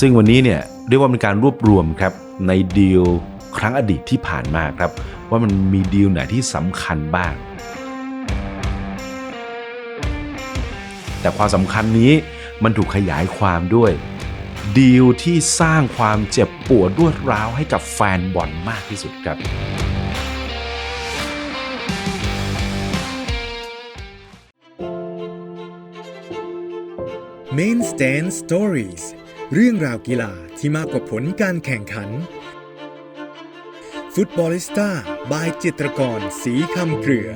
ซึ่งวันนี้เนี่ยเรียกว่าเป็นการรวบรวมครับในดีลครั้งอดีตที่ผ่านมาครับ ว่ามันมีดีลไหนที่สำคัญบ้าง แต่ความสำคัญนี้มันถูกขยายความด้วยดีลที่สร้างความเจ็บปวดรวดร้าวให้กับแฟนบอลมากที่สุดครับ Main Stand Stories เรื่องราวกีฬาที่มากกว่าผลการแข่งขัน ฟุตบอลิสต้าบายจิตรกร สีคำเกลือ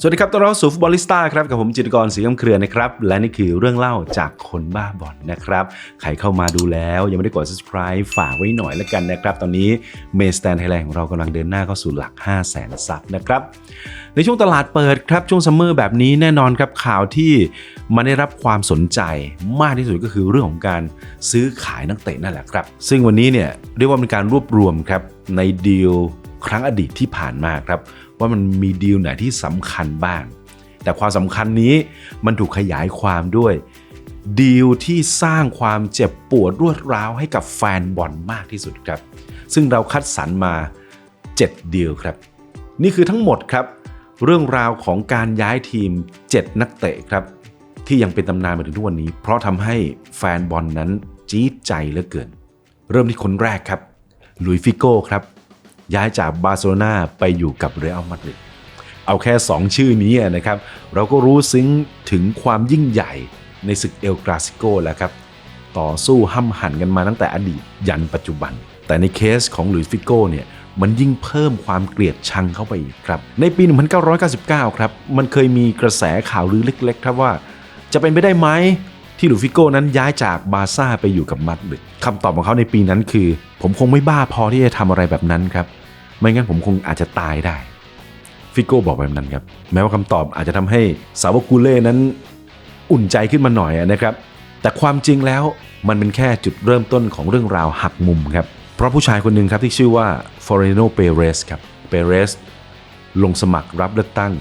สวัสดีครับต้อนรับสู่ฟุตบอลลิสต้าครับกับผมจิตกรศรีคำเครือนะครับ และนี่คือเรื่องเล่าจากคนบ้าบอลนะครับ ใครเข้ามาดูแล้วยังไม่ได้กด subscribe ฝากไว้หน่อยแล้วกันนะครับ ตอนนี้เมสแตนไทยแลนด์ของเรากำลังเดินหน้าเข้าสู่หลัก 5 0 0แสนซับนะครับ ในช่วงตลาดเปิดครับ ช่วงซัมเมอร์แบบนี้แน่นอนครับข่าวที่มันได้รับความสนใจมากที่สุดก็คือเรื่องของการซื้อขายนักเตะนั่นแหละครับ ซึ่งวันนี้เนี่ยเรียกว่าเป็นการรวบรวมครับในดีลครั้งอดีตที่ผ่านมาครับ ว่ามันมีดีลไหนที่สำคัญบ้าง แต่ความสำคัญนี้มันถูกขยายความด้วยดีลที่สร้างความเจ็บปวดรวดร้าวให้กับแฟนบอลมากที่สุดครับ ซึ่งเราคัดสรรมา 7 ดีลครับ นี่คือทั้งหมดครับ เรื่องราวของการย้ายทีม 7 นักเตะครับ ที่ยังเป็นตำนานมาถึงทุกวันนี้ เพราะทำให้แฟนบอลนั้นจี๊ดใจเหลือเกิน เริ่มที่คนแรกครับลุยฟิโก้ครับ ย้ายจากบาร์เซโลนาไปอยู่กับเรอัลมาดริดเอาแค่ 2 ชื่อนี้นะครับ เราก็รู้ซึ้งถึงความยิ่งใหญ่ในศึกเอลกราซิโกแล้วครับ ต่อสู้ห้ำหั่นกันมาตั้งแต่อดีตยันปัจจุบัน แต่ในเคสของหลุยส์ฟิโก้เนี่ยมันยิ่งเพิ่มความเกลียดชังเข้าไปอีกครับ ในปี 1999 ครับ มันเคยมีกระแสข่าวลือเล็กๆ ครับว่า จะเป็นไปได้ไหม ที่หลุยฟิโก้นั้นย้ายจากบาร์ซ่าไปอยู่กับมาดริดคำตอบของเขาในปีนั้นคือ ผมคงไม่บ้าพอที่จะทำอะไรแบบนั้นครับ ไม่งั้นผมคงอาจจะตายได้ ฟิโก้บอกแบบนั้นครับ แม้ว่าคำตอบอาจจะทำให้สาวกกูเล่นั้นอุ่นใจขึ้นมาหน่อยนะครับ แต่ความจริงแล้วมันเป็นแค่จุดเริ่มต้นของเรื่องราวหักมุมครับ เพราะผู้ชายคนหนึ่งครับที่ชื่อว่าฟอร์เรโนเปเรสครับ เปเรสลงสมัครรับเลือกตั้ง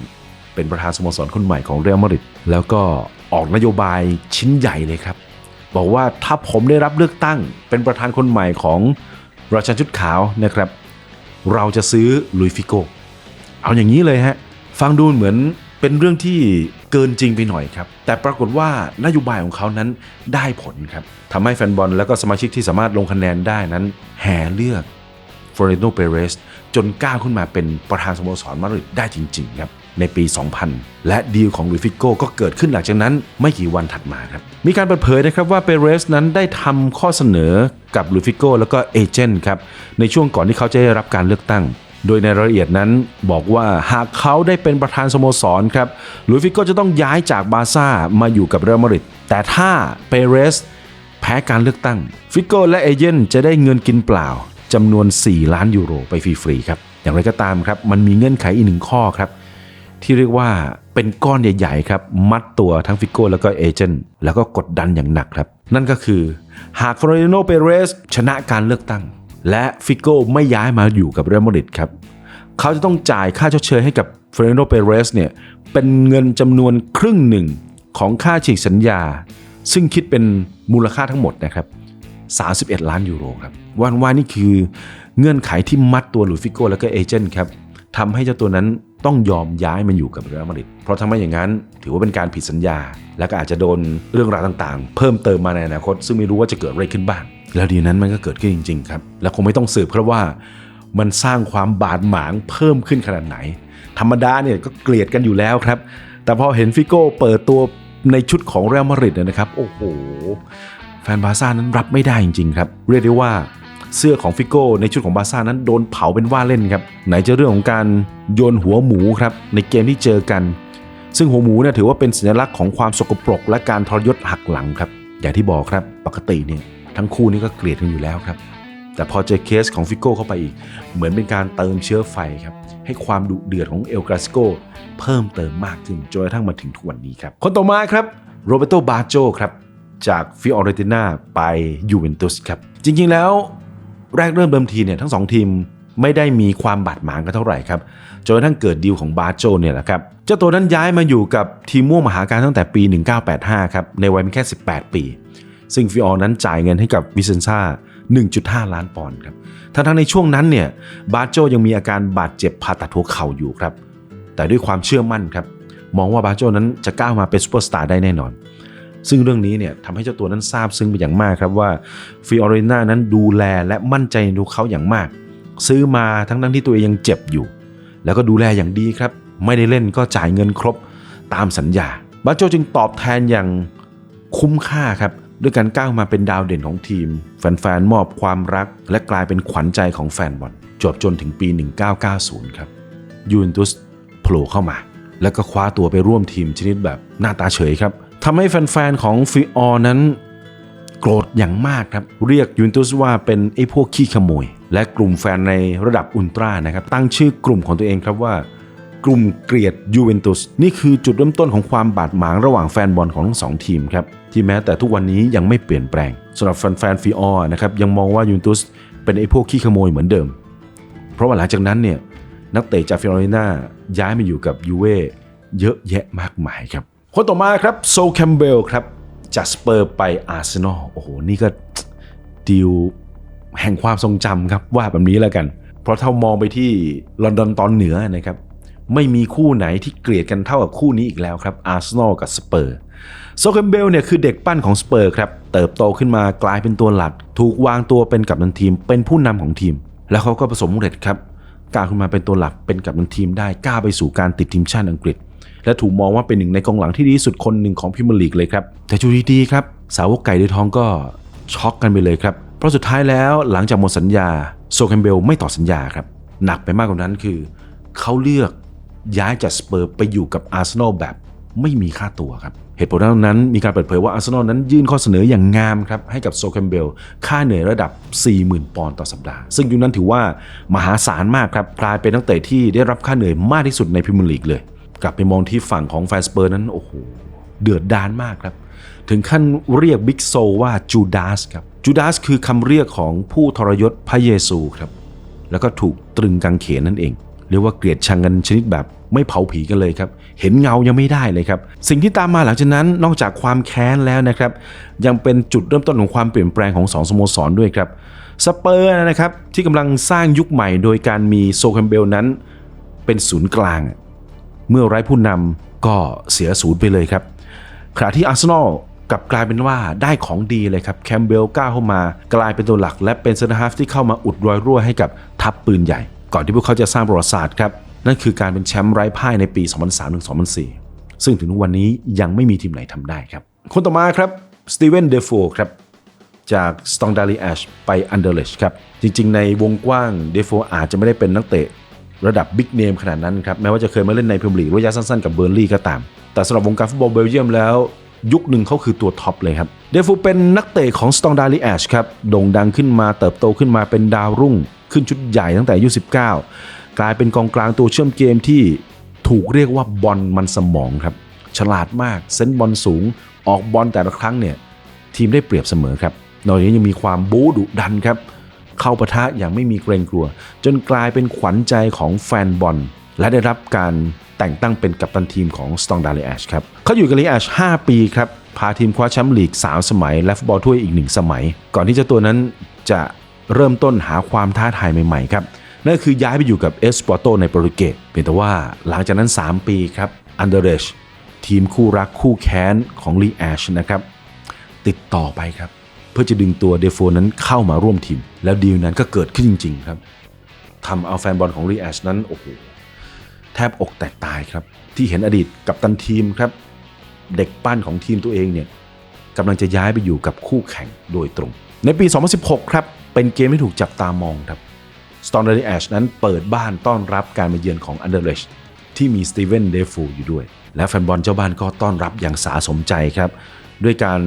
เป็นประธานสโมสรคนใหม่ของเรอัลมาดริดแล้วก็ ออกนโยบายชิ้นใหญ่เลยครับ บอกว่าถ้าผมได้รับเลือกตั้ง เป็นประธานคนใหม่ของราชันชุดขาวนะครับ เราจะซื้อลุยฟิโก เอาอย่างนี้เลยฮะ ฟังดูเหมือนเป็นเรื่องที่เกินจริงไปหน่อยครับ แต่ปรากฏว่านโยบายของเขานั้นได้ผลครับทำให้แฟนบอลและก็สมาชิกที่สามารถลงคะแนนได้นั้นแห่เลือกฟลอเรนโนเปเรสจนก้าวขึ้นมาเป็นประธานสโมสรมาดริดได้จริง ๆ ครับ ในปี 2000 และดีลของลุยฟิโก้ก็เกิดขึ้นหลังจากนั้นไม่กี่วันถัดมาครับ มีการเปิดเผยนะครับว่าเปเรสนั้นได้ทำข้อเสนอกับลุยฟิโก้แล้วก็เอเจนต์ครับ ในช่วงก่อนที่เขาจะได้รับการเลือกตั้ง โดยในรายละเอียดนั้นบอกว่าหากเขาได้เป็นประธานสโมสรครับลุยฟิโก้จะต้องย้ายจากบาซ่ามาอยู่กับเรอัลมาดริดแต่ถ้าเปเรสแพ้การเลือกตั้ง ฟิโก้และเอเจนต์จะได้เงินกินเปล่าจำนวน 4 ล้านยูโรไปฟรีๆครับอย่างไรก็ตามครับมันมีเงื่อนไขอีกหนึ่งข้อครับ ที่เรียกว่าเป็นก้อนใหญ่ๆครับมัดตัวทั้งฟิโก้แล้วก็เอเจนต์แล้วก็กดดันอย่างหนักครับ นั่นก็คือหากฟลอเรนโนเปเรสชนะการเลือกตั้ง และฟิโก้ไม่ย้ายมาอยู่กับเรอัลมาดริดครับเขาจะต้องจ่ายค่าชดเชยให้กับฟลอเรนโดเปเรสเนี่ยเป็นเงินจำนวนครึ่งหนึ่งของค่าฉีกสัญญา ซึ่งคิดเป็นมูลค่าทั้งหมดนะครับ31 ล้านยูโรครับวันว่านี่คือเงื่อนไขที่มัดตัวหลุยฟิโก้แล้วก็เอเจนต์ครับทำให้เจ้าตัวนั้น ต้องยอมย้ายมาอยู่กับเรอัลมาดริดเพราะถ้าไม่อย่างนั้นถือว่าเป็นการผิดสัญญา และก็อาจจะโดนเรื่องราวต่างๆ เพิ่มเติมมาในอนาคต ซึ่งไม่รู้ว่าจะเกิดอะไรขึ้นบ้าง แล้วดีนั้นมันก็เกิดขึ้นจริง ๆ ครับ และคงไม่ต้องสืบครับว่า มันสร้างความบาดหมางเพิ่มขึ้นขนาดไหน ธรรมดาเนี่ยก็เกลียดกันอยู่แล้วครับ แต่พอเห็นฟิโก้เปิดตัวในชุดของเรอัลมาดริดเนยนะครับ โอ้โหแฟนบาซ่านั้นรับไม่ได้จริงๆครับ เรียกได้ว่า เสื้อของฟิโก้ในชุดของบาซ่านั้นโดนเผาเป็นว่าเล่นครับไหนจะเรื่องของการโยนหัวหมูครับในเกมที่เจอกัน ซึ่งหัวหมูเนี่ยถือว่าเป็นสัญลักษณ์ของความสกปรก และการทรยศหักหลังครับอย่างที่บอกครับปกติเนี่ยทั้งคู่นี่ก็เกลียดกันอยู่แล้วครับแต่พอเจอเคสของฟิโก้เข้าไปอีก เหมือนเป็นการเติมเชื้อไฟครับให้ความดุเดือดของเอลกราซิโกเพิ่มเติมมากขึ้นจนกระทั่งมาถึงทุกวันนี้ครับ คนต่อมาครับโรเบโตบาโจครับจากฟิออเรติน่าไปยูเวนตุสครับ จริงๆแล้ว แรกเริ่มเดิมทีเนี่ยทั้งสองทีมไม่ได้มีความบาดหมางกันเท่าไหร่ครับจนกระทั่งเกิดดีลของบาโจเนี่ยแหละครับเจ้าตัวนั้นย้ายมาอยู่กับทีมม่วงมหาการตั้งแต่ปี 1985 ครับในวัยเพียงแค่ 18 ปี ซึ่งฟิออนั้นจ่ายเงินให้กับวิเซนซ่า1.5 ล้านปอนด์ครับทั้งๆในช่วงนั้นเนี่ยบาโจยังมีอาการบาดเจ็บผ่าตัดหัวเข่าอยู่ครับแต่ด้วยความเชื่อมั่นครับมองว่าบาโจนั้นจะก้าวมาเป็นซูเปอร์สตาร์ได้แน่นอน ซึ่งเรื่องนี้เนี่ยทำให้เจ้าตัวนั้นซาบซึ้งไปอย่างมากครับว่าฟิออเรนานั้นดูแลและมั่นใจในตัวเขาอย่างมาก ซื้อมาทั้งทั้งที่ตัวเองยังเจ็บอยู่ แล้วก็ดูแลอย่างดีครับ ไม่ได้เล่นก็จ่ายเงินครบตามสัญญาบาโจจึงตอบแทนอย่างคุ้มค่าครับด้วยการก้าวมาเป็นดาวเด่นของทีม แฟนๆ มอบความรัก และกลายเป็นขวัญใจของแฟนบอลจบจนถึงปี 1990 ครับยูเวนตุสโผล่เข้ามา แล้วก็คว้าตัวไปร่วมทีมชนิดแบบหน้าตาเฉยครับ ทำให้แฟนๆของฟิออนั้นโกรธอย่างมากครับ เรียกยูเวนตุสว่าเป็นไอ้พวกขี้ขโมย และกลุ่มแฟนในระดับอุลตร้านะครับ ตั้งชื่อกลุ่มของตัวเองครับว่ากลุ่มเกลียดยูเวนตุสนี่คือจุดเริ่มต้นของความบาดหมางระหว่างแฟนบอลของทั้งสองทีมครับที่แม้แต่ทุกวันนี้ยังไม่เปลี่ยนแปลงสำหรับแฟนๆฟิออนะครับยังมองว่ายูเวนตุสเป็นไอ้พวกขี้ขโมยเหมือนเดิม เพราะว่าหลังจากนั้นเนี่ยนักเตะจากฟิออเรนาย้ายมาอยู่กับยูเว่เยอะแยะมากมายครับ คนต่อมาครับโซแคมเบลครับจากสเปอร์ไปอาร์เซนอลโอ้โห นี่ก็ดีลแห่งความทรงจำครับว่าแบบนี้แล้วกัน เพราะถ้ามองไปที่ลอนดอนตอนเหนือนะครับไม่มีคู่ไหนที่เกลียดกันเท่ากับคู่นี้อีกแล้วครับอาร์เซนอลกับสเปอร์โซเคมเบลเนี่ยคือเด็กปั้นของสเปอร์ครับเติบโตขึ้นมากลายเป็นตัวหลัก ถูกวางตัวเป็นกัปตันทีม เป็นผู้นำของทีม แล้วเขาก็ประสบความสำเร็จครับกล้าขึ้นมาเป็นตัวหลักเป็นกัปตันทีมได้กล้าไปสู่การติดทีมชาติอังกฤษ และถูกมองว่าเป็นหนึ่งในกองหลังที่ดีสุดคนหนึ่งของพรีเมียร์ลีกเลยครับ แต่จูดีๆครับสาวกไก่ในท้องก็ช็อกกันไปเลยครับ เพราะสุดท้ายแล้วหลังจากหมดสัญญาโซแคมเบลไม่ต่อสัญญาครับ หนักไปมากกว่านั้นคือ เขาเลือกย้ายจากสเปอร์ไปอยู่กับอาร์เซนอลแบบไม่มีค่าตัวครับ เหตุผลนั้นมีการเปิดเผยว่าอาร์เซนอลนั้นยื่นข้อเสนออย่างงามครับ ให้กับโซแคมเบล ค่าเหนื่อยระดับ 40,000 ปอนด์ต่อสัปดาห์ ซึ่งยุคนั้นถือว่ามหาศาลมากครับกลายเป็นนักเตะที่ได้รับค่าเหนื่อยมากที่สุดในพรีเมียร์ลีกเลย กลับไปมองที่ฝั่งของแฟนสเปอร์นั้นโอ้โหเดือดดานมากครับ ถึงขั้นเรียกบิ๊กโซว่าจูดาสครับจูดาสคือคำเรียกของผู้ทรยศพระเยซูครับ แล้วก็ถูกตรึงกางเขนนั่นเอง เรียกว่าเกลียดชังกันชนิดแบบไม่เผาผีกันเลยครับ เห็นเงายังไม่ได้เลยครับ สิ่งที่ตามมาหลังจากนั้นนอกจากความแค้นแล้วนะครับ ยังเป็นจุดเริ่มต้นของความเปลี่ยนแปลงของสองสโมสรด้วยครับสเปอร์นะครับที่กำลังสร้างยุคใหม่โดยการมีโซแคมเบลนั้น เป็นศูนย์กลาง เมื่อไร้ผู้นำก็เสียศูนย์ไปเลยครับขณะที่อาร์เซนอลกลับกลายเป็นว่าได้ของดีเลยครับแคมเบลก้าวเข้ามากลายเป็นตัวหลัก และเป็นเซนเตอร์ฮาฟที่เข้ามาอุดรอยรั่วให้กับทัพปืนใหญ่ ก่อนที่พวกเขาจะสร้างประวัติศาสตร์ครับนั่นคือการเป็นแชมป์ไร้พ่ายในปี 2003-2004 ซึ่งถึงวันนี้ยังไม่มีทีมไหนทำได้ครับ คนต่อมาครับสตีเวนเดฟโฟครับจากสตองดาลีแอชไปอันเดอร์เลชครับจริงๆ ในวงกว้างเดฟโฟอาจจะไม่ได้เป็นนักเตะ ระดับบิ๊กเนมขนาดนั้นครับแม้ว่าจะเคยมาเล่นในพรีเมียร์ลีกระยะสั้นๆกับเบอร์นลี่ก็ตาม แต่สำหรับวงการฟุตบอลเบลเยียมแล้ว ยุคหนึ่งเขาคือตัวท็อปเลยครับเดฟโฟเป็นนักเตะของสตองดาลีแอชครับโด่งดังขึ้นมาเติบโตขึ้นมาเป็นดาวรุ่ง ขึ้นชุดใหญ่ตั้งแต่อายุ19 กลายเป็นกองกลางตัวเชื่อมเกมที่ถูกเรียกว่าบอลมันสมองครับฉลาดมากเซนส์บอลสูง ออกบอลแต่ละครั้งเนี่ยทีมได้เปรียบเสมอครับนอกจากนี้ยังมีความบู๊ดุดันครับ เข้าปะทะอย่างไม่มีเกรงกลัว จนกลายเป็นขวัญใจของแฟนบอล และได้รับการแต่งตั้งเป็นกัปตันทีมของสตองดาลีแอชครับเขาอยู่กับลีแอช5ปีครับพาทีมคว้าแชมป์ลีก 3 สมัย และฟุตบอลถ้วยอีก 1 สมัย ก่อนที่เจ้าตัวนั้นจะเริ่มต้นหาความท้าทายใหม่ๆครับนั่นคือย้ายไปอยู่กับเอสปอร์โตในโปรตุเกสเพียงแต่ว่าหลังจากนั้น 3 ปีครับอันเดอร์เรชทีมคู่รักคู่แค้นของลีแอชนะครับติดต่อไปครับ เพื่อจะดึงตัวเดฟโฟนั้นเข้ามาร่วมทีม แล้วดีลนั้นก็เกิดขึ้นจริง ๆ ครับทำเอาแฟนบอลของรีแอชนั้นโอ้โหแทบอกแตกตายครับ ที่เห็นอดีตกับตันทีมครับ เด็กปั้นของทีมตัวเองเนี่ยกำลังจะย้ายไปอยู่กับคู่แข่งโดยตรง ในปี 2016 ครับ เป็นเกมที่ถูกจับตามองครับสตอนเดอร์แอชนั้นเปิดบ้านต้อนรับการมาเยือนของอันเดอร์เลชที่มีสตีเวนเดฟูอยู่ด้วย และแฟนบอลเจ้าบ้านก็ต้อนรับอย่างสาสมใจครับ ด้วยการ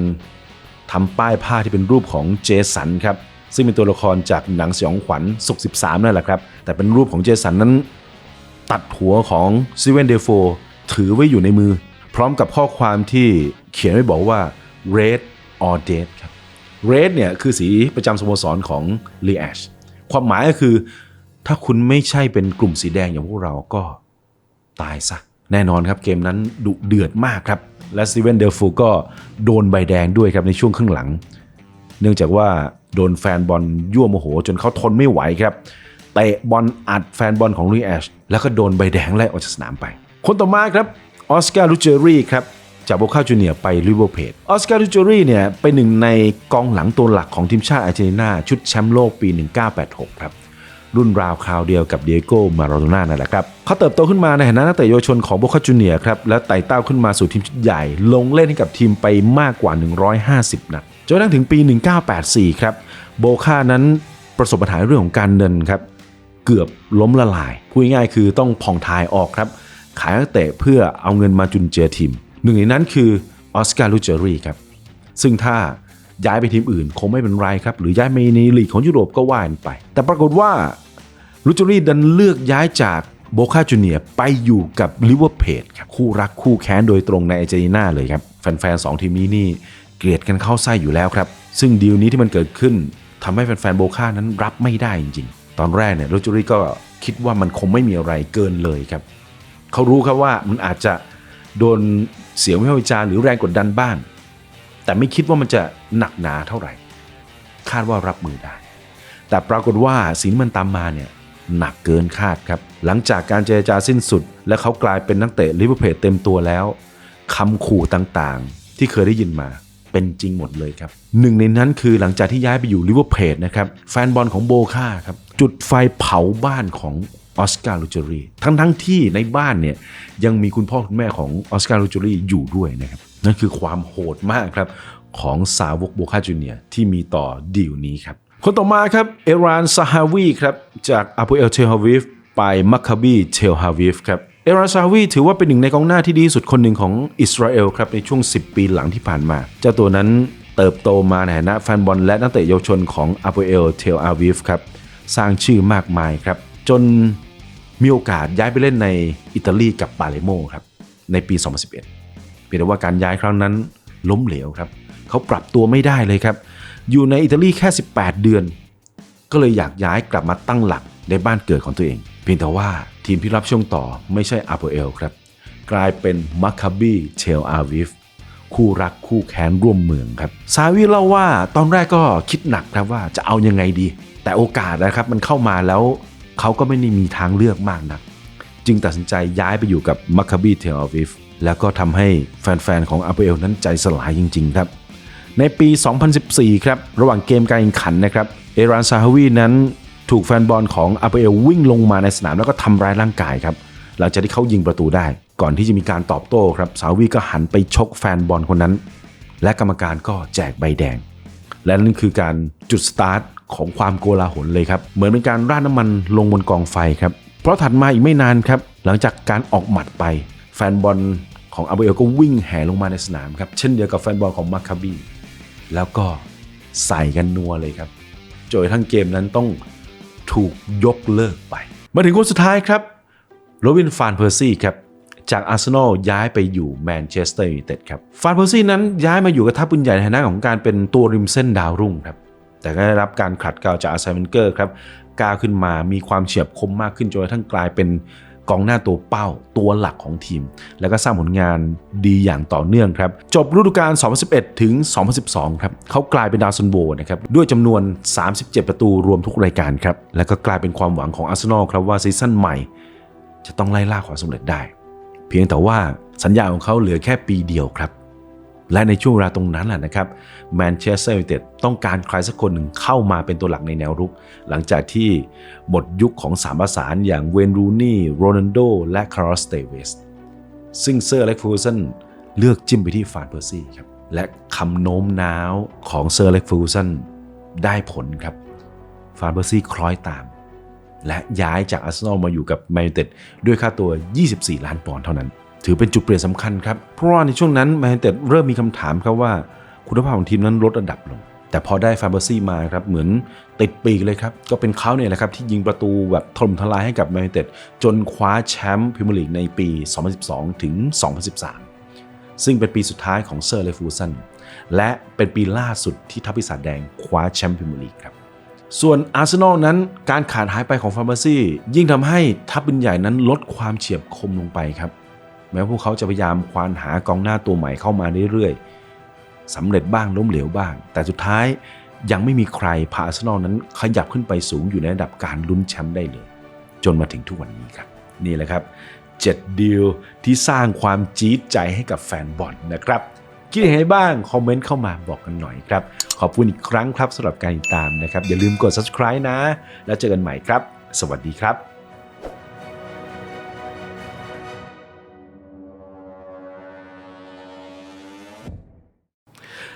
ทำป้ายผ้าที่เป็นรูปของเจสันครับซึ่งเป็นตัวละครจากหนังสยองขวัญสุก13 นั่นแหละครับ แต่เป็นรูปของเจสันนั้น ตัดหัวของซิเวนเดโฟถือไว้อยู่ในมือ พร้อมกับข้อความที่เขียนไว้บอกว่า red or dead ครับ red เนี่ยคือสีประจำสโมสรของ l e a s h ความหมายก็คือ ถ้าคุณไม่ใช่เป็นกลุ่มสีแดงอย่างพวกเราก็ตายซะ แน่นอนครับเกมนั้นดุเดือดมากครับ และสตีเวนเดลฟูก็โดนใบแดงด้วยครับในช่วงครึ่งหลัง เนื่องจากว่าโดนแฟนบอลยั่วโมโห จนเขาทนไม่ไหวครับเตะบอลอัดแฟนบอลของลุยแอชแล้วก็โดนใบแดงไล่ออกจากสนามไป คนต่อมาครับออสการ์ลูเจอรี่ครับจากโบคาจูเนียไปลิเวอร์เพจออสการ์ลูเจอรี่เนี่ยเป็นหนึ่งในกองหลังตัวหลักของทีมชาติอาร์เจนตินาชุดแชมป์โลกปี 1986 ครับ รุ่นราวคราวเดียวกับเดียโก้มาราโดน่านั่นแหละครับเขาเติบโตขึ้นมาในฐานะนักเตะเยาวชนของโบคาจูเนียครับและไต่เต้าขึ้นมาสู่ทีมชุดใหญ่ ลงเล่นให้กับทีมไปมากกว่า 150นัดจนกระทั่งถึงปี 1984 ครับโบคานั้นประสบปัญหาเรื่องของการเงินครับเกือบล้มละลายพูดง่ายคือต้องผ่องทายออกครับขายนักเตะเพื่อเอาเงินมาจุนเจือทีม หนึ่งในนั้นคือออสการ์ลูเจอรี่ครับซึ่งถ้าย้ายไปทีมอื่นคงไม่เป็นไรครับ หรือย้ายไปในลีกของยุโรปก็ว่ากันไป แต่ปรากฏว่า ลูจอรี่ดันเลือกย้ายจากโบคาจูเนียไปอยู่กับลิเวอร์เพจครับคู่รักคู่แค้นโดยตรงในอาร์เจนตินาเลยครับ แฟนๆสองทีมนี้นี่เกลียดกันเข้าไส้อยู่แล้วครับ ซึ่งดีลนี้ที่มันเกิดขึ้นทำให้แฟนๆโบคานั้นรับไม่ได้จริงๆ ตอนแรกเนี่ยโรจูรี่ก็คิดว่ามันคงไม่มีอะไรเกินเลยครับเขารู้ครับว่ามันอาจจะโดนเสียงวิพากษ์วิจารณ์หรือแรงกดดันบ้างแต่ไม่คิดว่ามันจะหนักหนาเท่าไหร่ คาดว่ารับมือได้ แต่ปรากฏว่าสิ่งมันตามมาเนี่ย หนักเกินคาดครับ หลังจากการเจรจาสิ้นสุด และเขากลายเป็นนักเตะลิเวอร์พูลเต็มตัวแล้วคำขู่ต่างๆ ที่เคยได้ยินมาเป็นจริงหมดเลยครับหนึ่งในนั้นคือหลังจากที่ย้ายไปอยู่ลิเวอร์พูลนะครับแฟนบอลของโบคาครับจุดไฟเผาบ้านของออสการ์ลูเจอรีทั้งทั้งๆที่ในบ้านเนี่ยยังมีคุณพ่อคุณแม่ของออสการ์ลูเจอรีอยู่ด้วยนะครับนั่นคือความโหดมากครับของสาวกโบคาจูเนียร์ที่มีต่อดีลนี้ครับ คนต่อมาครับเอรานซาฮาวีครับจากอาโปเอลเทลฮาวิฟไปมัคคาบีเทลฮาวิฟครับเอรานซาฮาวีถือว่าเป็นหนึ่งในกองหน้าที่ดีสุดคนหนึ่งของอิสราเอลครับในช่วง 10 ปีหลังที่ผ่านมา เจ้าตัวนั้นเติบโตมาในฐานะแฟนบอลและนักเตะเยาวชนของอาโปเอลเทลอาวิฟครับสร้างชื่อมากมายครับ จนมีโอกาสย้ายไปเล่นในอิตาลีกับปาเลโมครับในปี 2011 เพียงแต่ว่าการย้ายครั้งนั้นล้มเหลวครับ เขาปรับตัวไม่ได้เลยครับ อยู่ในอิตาลีแค่ 18 เดือน ก็เลยอยากย้ายกลับมาตั้งหลักในบ้านเกิดของตัวเอง เพียงแต่ว่าทีมที่รับช่วงต่อไม่ใช่อาโปเอลครับ กลายเป็นมัคคาบีเชลอาวิฟคู่รักคู่แค้นร่วมเมืองครับ ซาวิเล่าว่าตอนแรกก็คิดหนักครับว่าจะเอายังไงดี แต่โอกาสนะครับมันเข้ามาแล้วเขาก็ไม่ได้มีทางเลือกมากนัก จึงตัดสินใจย้ายไปอยู่กับมัคคาบีเทลอาวิฟแล้วก็ทำให้แฟนๆของอาเปเอลนั้นใจสลายจริง ๆ ครับ ในปี 2014 ครับ ระหว่างเกมการแข่งขันนะครับ เอรานซาฮาวีนั้นถูกแฟนบอลของอาเปเอลวิ่งลงมาในสนามแล้วก็ทำร้ายร่างกายครับ หลังจากที่เขายิงประตูได้ ก่อนที่จะมีการตอบโต้ครับซาฮาวีก็หันไปชกแฟนบอลคนนั้น และกรรมการก็แจกใบแดง และนั่นคือการจุดสตาร์ทของความโกลาหลเลยครับ เหมือนเป็นการราดน้ำมันลงบนกองไฟครับ เพราะถัดมาอีกไม่นานครับ หลังจากการออกหมัดไป แฟนบอลของอาเบเอลก็วิ่งแห่ลงมาในสนามครับ เช่นเดียวกับแฟนบอลของมาคาบี แล้วก็ใส่กันนัวเลยครับจนทั้งเกมนั้นต้องถูกยกเลิกไป มาถึงคนสุดท้ายครับโรบินฟานเพอร์ซี่ครับจากอาร์เซนอลย้ายไปอยู่แมนเชสเตอร์ยูไนเต็ดครับฟานเพอร์ซี่นั้นย้ายมาอยู่กับทัพปืนใหญ่ในฐานะของการเป็นตัวริมเส้นดาวรุ่งครับแต่ก็ได้รับการขัดเกลาจากอาร์เซนเวนเกอร์ครับก้าวขึ้นมามีความเฉียบคมมากขึ้นจนกระทั่งกลายเป็น กองหน้าตัวเป้าตัวหลักของทีม แล้วก็สร้างผลงานดีอย่างต่อเนื่องครับ จบฤดูกาล 2011 ถึง 2012 ครับเขากลายเป็นดาวซันโบนะครับ ด้วยจำนวน 37 ประตูรวมทุกรายการครับ แล้วก็กลายเป็นความหวังของอาร์เซนอลครับว่าซีซั่นใหม่ จะต้องไล่ล่าความสำเร็จได้ เพียงแต่ว่าสัญญาของเขาเหลือแค่ปีเดียวครับ และในช่วงเวลาตรงนั้นแหละนะครับแมนเชสเตอร์ยูไนเต็ดต้องการใครสักคนหนึ่งเข้ามาเป็นตัวหลักในแนวรุก หลังจากที่หมดยุคของสามประสานอย่างเวนรูนี่โรนัลโดและคาร์ลสเตเวสซึ่งเซอร์เล็กฟูซันเลือกจิ้มไปที่ฟานเปอร์ซี่ครับและคำโน้มน้าวของเซอร์เล็กฟูซันได้ผลครับฟานเปอร์ซี่คล้อยตาม และย้ายจากอาร์เซนอลมาอยู่กับแมนยูไนเต็ดด้วยค่าตัว 24 ล้านปอนด์เท่านั้น ถือเป็นจุดเปลี่ยนสำคัญครับ เพราะว่าในช่วงนั้นแมนเต็ดเริ่มมีคำถามครับว่า คุณภาพของทีมนั้นลดระดับลง แต่พอได้ฟาเบอร์ซี่มาครับเหมือนติดปีกเลยครับ ก็เป็นเขาเนี่ยแหละครับที่ยิงประตูแบบถล่มทลายให้กับแมนเต็ดจนคว้าแชมป์พรีเมียร์ลีกในปี 2012 ถึง 2013 ซึ่งเป็นปีสุดท้ายของเซอร์เลฟูซันและเป็นปีล่าสุดที่ทัพปีศาจแดงคว้าแชมป์พรีเมียร์ลีกครับส่วนอาร์เซนอลนั้นการขาดหายไปของฟาร์มาซี่ยิ่งทำให้ทัพบินใหญ่นั้นลดความเฉียบคมลงไปครับ แม้พวกเขาจะพยายามควานหากองหน้าตัวใหม่เข้ามาเรื่อยๆสำเร็จบ้างล้มเหลวบ้าง แต่สุดท้ายยังไม่มีใครพาอาร์เซนอลนั้นขยับขึ้นไปสูงอยู่ในระดับการลุ้นแชมป์ได้เลย จนมาถึงทุกวันนี้ครับ นี่แหละครับ7ดีลที่สร้างความจี๊ดใจให้กับแฟนบอลนะครับคิดยังไงบ้าง คอมเมนต์เข้ามาบอกกันหน่อยครับ ขอบคุณอีกครั้งครับสำหรับการติดตามนะครับ อย่าลืมกด subscribe นะ แล้วเจอกันใหม่ครับ สวัสดีครับ